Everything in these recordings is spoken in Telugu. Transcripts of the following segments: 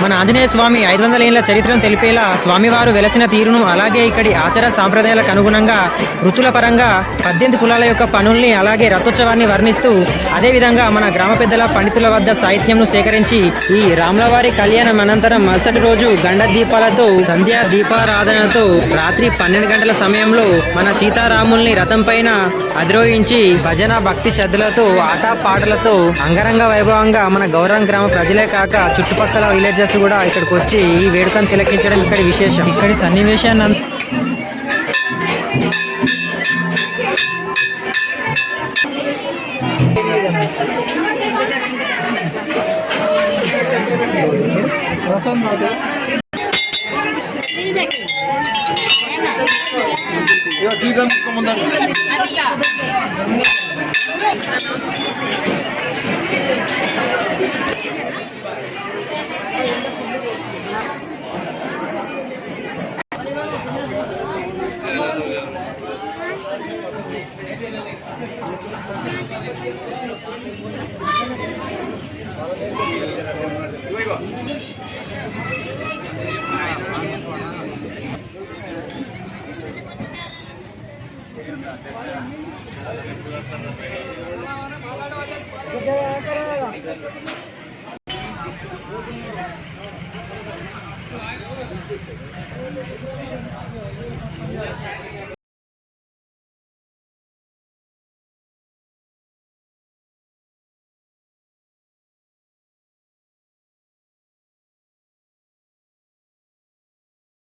మన ఆంజనేయ స్వామి ఐదు వందల ఏళ్ళ చరిత్రను తెలిపేలా స్వామివారు వెలసిన తీరును అలాగే ఇక్కడి ఆచార సాంప్రదాయాలకు అనుగుణంగా ఋతుల పరంగా పద్దెనిమిది కులాల యొక్క పనుల్ని అలాగే రథోత్సవాన్ని వర్ణిస్తూ అదేవిధంగా మన గ్రామ పెద్దల పండితుల వద్ద సాహిత్యంను సేకరించి ఈ రాములవారి కళ్యాణం అనంతరం మరుసటి రోజు గండ దీపాలతో సంధ్యా దీపారాధనతో రాత్రి పన్నెండు గంటల సమయంలో మన సీతారాముల్ని రథం పైన అధిరోహించి భజన భక్తి శ్రద్ధలతో ఆటా పాటలతో అంగరంగ వైభవంగా మన గౌరవం గ్రామ ప్రజలే కాక చుట్టుపక్కల విలేజెస్ కూడా ఇక్కడికి వచ్చి ఈ వేడుకను తిలకించడం ఇక్కడ విశేషం. ఇక్కడి సన్నివేశాన్ని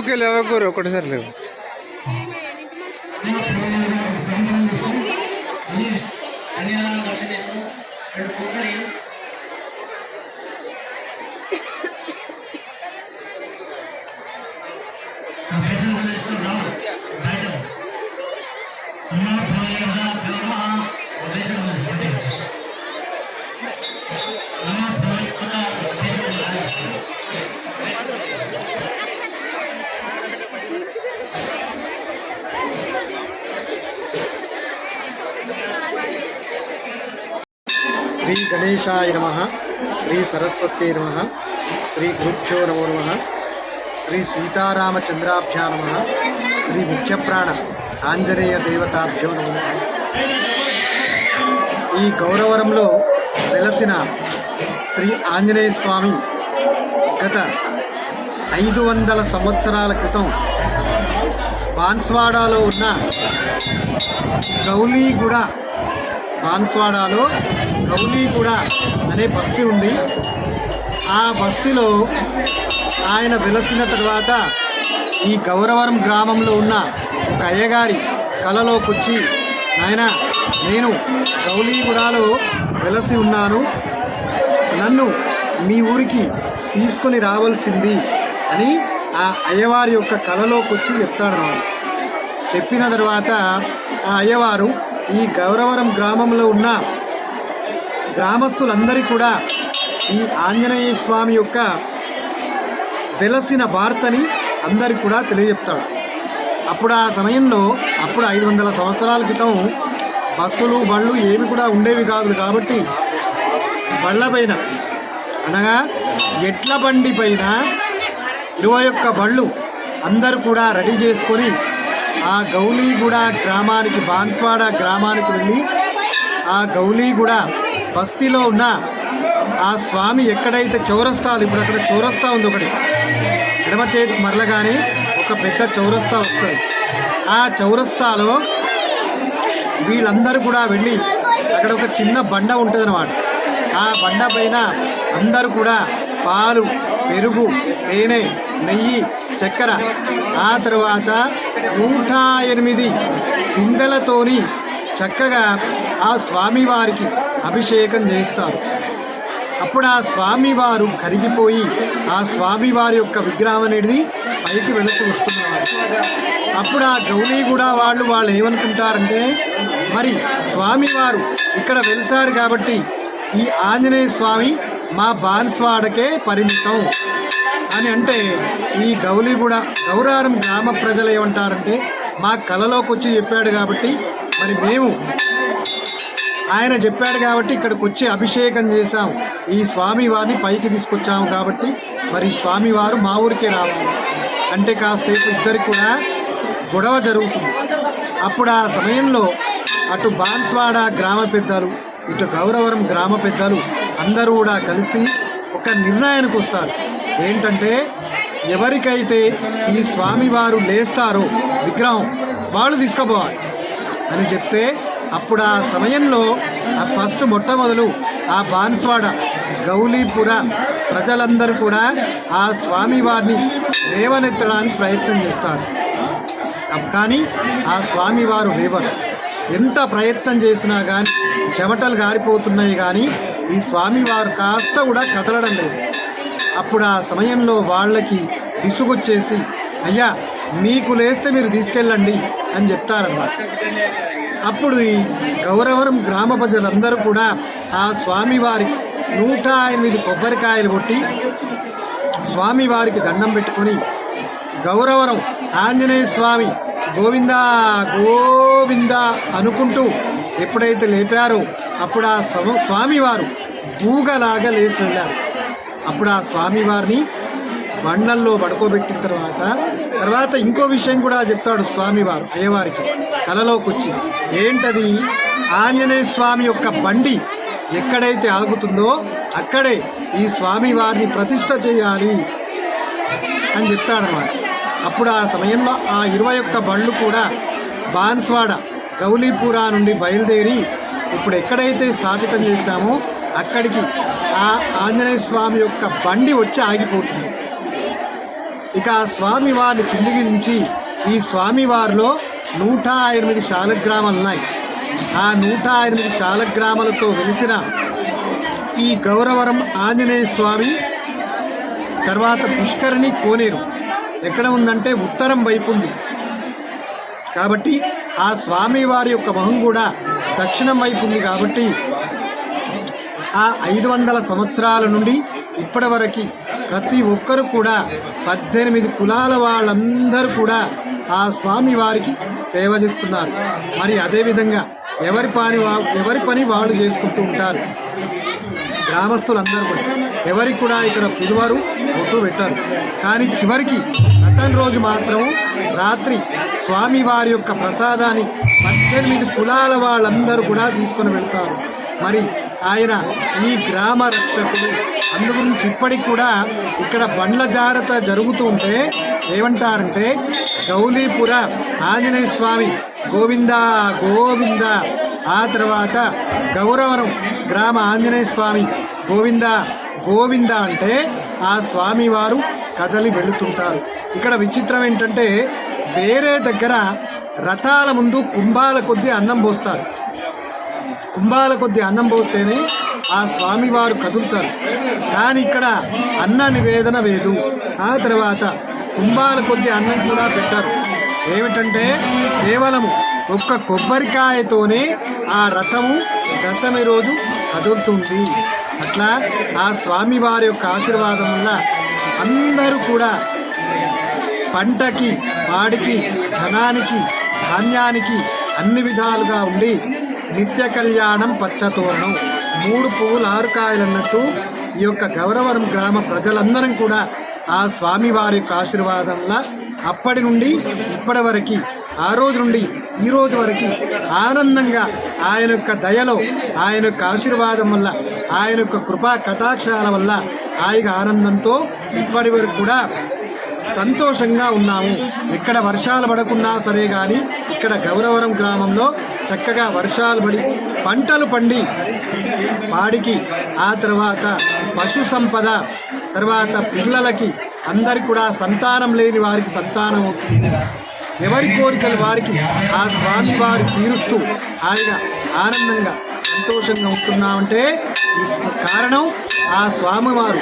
ఊగుకే లేవకూరు ఒకటిసారి లేవు. శ్రీ గణేశాయ నమ శ్రీ సరస్వతీ నమ శ్రీ గురుభ్యో నమో నమ శ్రీ సీతారామచంద్రాభ్యా నమ శ్రీ ముఖ్యప్రాణ ఆంజనేయ దేవతాభ్యో నమ. ఈ గౌరవరంలో వెలసిన శ్రీ ఆంజనేయ స్వామి గత ఐదు వందల సంవత్సరాల క్రితం బాన్స్వాడాలో ఉన్న గౌలీగూడ బాన్స్వాడాలో గౌలీగూడ అనే బస్తీ ఉంది. ఆ బస్తీలో ఆయన వెలసిన తర్వాత ఈ గౌరవరం గ్రామంలో ఉన్న ఒక అయ్యగారి కలలోకి వచ్చి నాయన నేను గౌలీగూడలో వెలసి ఉన్నాను. నన్ను మీ ఊరికి తీసుకొని రావాల్సింది అని ఆ అయ్యవారి యొక్క కలలోకి వచ్చి చెప్తాడు చెప్పిన తర్వాత ఆ అయ్యవారు ఈ గౌరవరం గ్రామంలో ఉన్న గ్రామస్తులందరికీ కూడా ఈ ఆంజనేయ స్వామి యొక్క వెలసిన వార్తని అందరికి కూడా తెలియజెప్తాడు. అప్పుడు ఆ సమయంలో అప్పుడు ఐదు వందల సంవత్సరాల క్రితం బస్సులు బళ్ళు ఏమి కూడా ఉండేవి కాదు కాబట్టి బళ్ళ పైన అనగా ఎడ్ల బండి పైన ఇరవై ఒక్క బళ్ళు అందరూ కూడా రెడీ చేసుకొని ఆ గౌలీగూడ గ్రామానికి బాన్స్వాడ గ్రామానికి వెళ్ళి ఆ గౌలీగూడ బస్తీలో ఉన్న ఆ స్వామి ఎక్కడైతే చౌరస్తాలు ఇప్పుడు అక్కడ చౌరస్తా ఉంది ఒకటి. ఎడమ చేతికి మరలగానే ఒక పెద్ద చౌరస్తా వస్తుంది. ఆ చౌరస్తాలో వీళ్ళందరూ కూడా వెళ్ళి అక్కడ ఒక చిన్న బండ ఉంటుంది ఆ బండ పైన అందరూ కూడా పాలు పెరుగు తేనె నెయ్యి చక్కెర ఆ తర్వాత నూట ఎనిమిది పిందెలతోని చక్కగా ఆ స్వామివారికి అభిషేకం చేస్తారు అప్పుడు ఆ స్వామివారు కరిగిపోయి ఆ స్వామివారి యొక్క విగ్రహం అనేది పైకి వెలసి వస్తున్నారు అప్పుడు ఆ గౌలీగూడ వాళ్ళు వాళ్ళు ఏమనుకుంటారంటే మరి స్వామివారు ఇక్కడ వెలిసారు కాబట్టి ఈ ఆంజనేయ స్వామి మా బాన్స్వాడకే పరిమితం. అని అంటే ఈ గౌలీగూడ గౌరారం గ్రామ ప్రజలు ఏమంటారంటే మా కళలోకి వచ్చి చెప్పాడు కాబట్టి మరి మేము ఆయన చెప్పాడు కాబట్టి ఇక్కడికి వచ్చి అభిషేకం చేశాం. ఈ స్వామి వారిని పైకి తీసుకొచ్చాము కాబట్టి మరి స్వామివారు మా ఊరికే రావాలి. అంటే కాసేపు ఇద్దరికి కూడా గొడవ జరుగుతుంది. అప్పుడు ఆ సమయంలో అటు బాన్స్వాడ గ్రామ పెద్దలు ఇటు గౌరవరం గ్రామ పెద్దలు అందరూ కూడా కలిసి ఒక నిర్ణయానికి వస్తారు. ఏంటంటే ఎవరికైతే ఈ స్వామివారు లేస్తారో విగ్రహం వాళ్ళు తీసుకుపోవాలి అని చెప్తే అప్పుడు ఆ సమయంలో ఆ ఫస్ట్ మొట్టమొదలు ఆ బాన్స్వాడ గౌలీపుర ప్రజలందరూ కూడా ఆ స్వామివారిని లేవనెత్తడానికి ప్రయత్నం చేస్తారు. కానీ ఆ స్వామివారు లేవరు. ఎంత ప్రయత్నం చేసినా కానీ చెమటలు గారిపోతున్నాయి కానీ ఈ స్వామివారు కాస్త కూడా కదలడం లేదు. అప్పుడు ఆ సమయంలో వాళ్ళకి విసుగొచ్చేసి అయ్యా మీకు లేస్తే మీరు తీసుకెళ్ళండి అని చెప్తారన్నమాట. అప్పుడు ఈ గౌరవరం గ్రామ ప్రజలందరూ కూడా ఆ స్వామివారికి నూట ఎనిమిది కొబ్బరికాయలు కొట్టి స్వామివారికి దండం పెట్టుకొని గౌరవరం ఆంజనేయ స్వామి గోవిందా గోవిందా అనుకుంటూ ఎప్పుడైతే లేపారో అప్పుడు ఆ స్వామివారు బూగలాగా లేచి వెళ్ళారు. అప్పుడు ఆ స్వామివారిని బండల్లో పడుకోబెట్టిన తర్వాత తర్వాత ఇంకో విషయం కూడా చెప్తాడు స్వామివారు అయ్యవారికి. కలలోకి వచ్చి ఏంటది? ఆంజనేయ స్వామి యొక్క బండి ఎక్కడైతే ఆగుతుందో అక్కడే ఈ స్వామివారిని ప్రతిష్ట చేయాలి అని చెప్తాడనమాట అప్పుడు ఆ సమయంలో ఆ ఇరవై ఒక్క బళ్ళు కూడా బాన్స్వాడ గౌలీపురా నుండి బయలుదేరి ఇప్పుడు ఎక్కడైతే స్థాపితం చేశామో అక్కడికి ఆ ఆంజనేయ స్వామి యొక్క బండి వచ్చి ఆగిపోతుంది. ఇక ఆ స్వామి వారిని కిందికి దించి ఈ స్వామి వారిలో నూట ఎనిమిది శాలగ్రామాలు ఉన్నాయి. ఆ నూట ఎనిమిది శాలగ్రామాలతో వెలిసిన ఈ గౌరవరం ఆంజనేయ స్వామి తర్వాత పుష్కరిణి కోనేరు. ఎక్కడ ఉందంటే ఉత్తరం వైపు ఉంది. కాబట్టి ఆ స్వామి వారి యొక్క మొహం కూడా దక్షిణం వైపు ఉంది కాబట్టి ఆ ఐదు వందల సంవత్సరాల నుండి ఇప్పటి వరకు ప్రతి ఒక్కరు కూడా పద్దెనిమిది కులాల వాళ్ళందరూ కూడా ఆ స్వామి వారికి సేవ చేస్తున్నారు. మరి అదేవిధంగా ఎవరి పని వా- ఎవరి పని వాళ్ళు చేసుకుంటూ ఉంటారు? గ్రామస్తులందరూ కూడా. ఎవరికి కూడా ఇక్కడ పిలువరు ఒట్టు పెట్టారు. కానీ చివరికి రతన్ రోజు మాత్రం రాత్రి స్వామి వారి యొక్క ప్రసాదాన్ని పద్దెనిమిది కులాల వాళ్ళందరూ కూడా తీసుకొని వెళ్తారు. మరి ఆయన ఈ గ్రామ రక్షకుడు అందు గురించి ఇప్పటికి కూడా ఇక్కడ బండ్ల జాగ్రత్త జరుగుతూ ఉంటే ఏమంటారంటే గౌలీపుర ఆంజనేయ స్వామి గోవింద గోవింద. ఆ తర్వాత గౌరవరం గ్రామ ఆంజనేయ స్వామి గోవింద గోవింద అంటే ఆ స్వామి వారు కదలి వెళుతుంటారు. ఇక్కడ విచిత్రం ఏంటంటే వేరే దగ్గర రథాల ముందు కుంభాల కొద్దీ అన్నం పోస్తారు. కుంభాల కొద్ది అన్నం పోస్తేనే ఆ స్వామివారు కదులుతారు. కానీ ఇక్కడ అన్న నివేదన వేదు ఆ తర్వాత కుంభాల కొద్ది అన్నం కూడా పెట్టారు. ఏమిటంటే కేవలము ఒక్క కొబ్బరికాయతోనే ఆ రథము దశమి రోజు కదులుతుంది. అట్లా ఆ స్వామివారి యొక్క ఆశీర్వాదం వల్ల అందరూ కూడా పంటకి వాడికి ధనానికి ధాన్యానికి అన్ని విధాలుగా ఉండి నిత్య కళ్యాణం పచ్చతోరణం. మూడు పువ్వులు ఆరు కాయలు అన్నట్టు ఈ యొక్క గౌరవరం గ్రామ ప్రజలందరం కూడా ఆ స్వామివారి యొక్క ఆశీర్వాదంలా అప్పటి నుండి ఇప్పటి వరకు ఆ రోజు నుండి ఈ రోజు వరకు ఆనందంగా ఆయన యొక్క దయలో ఆయన యొక్క ఆశీర్వాదం వల్ల ఆయన యొక్క కృపా కటాక్షాల వల్ల ఆయన ఆనందంతో ఇప్పటి వరకు కూడా సంతోషంగా ఉన్నాము. ఎక్కడ వర్షాలు పడకున్నా సరే కానీ ఇక్కడ గౌరవరం గ్రామంలో చక్కగా వర్షాలు పడి పంటలు పండి పాడికి ఆ తర్వాత పశు సంపద తర్వాత పిల్లలకి అందరికి కూడా సంతానం లేని వారికి సంతానం అవుతుంది. ఎవరి కోరికలు వారికి ఆ స్వామి వారు తీరుస్తూ ఆయన ఆనందంగా సంతోషంగా ఉంటున్నామంటే కారణం ఆ స్వామివారు.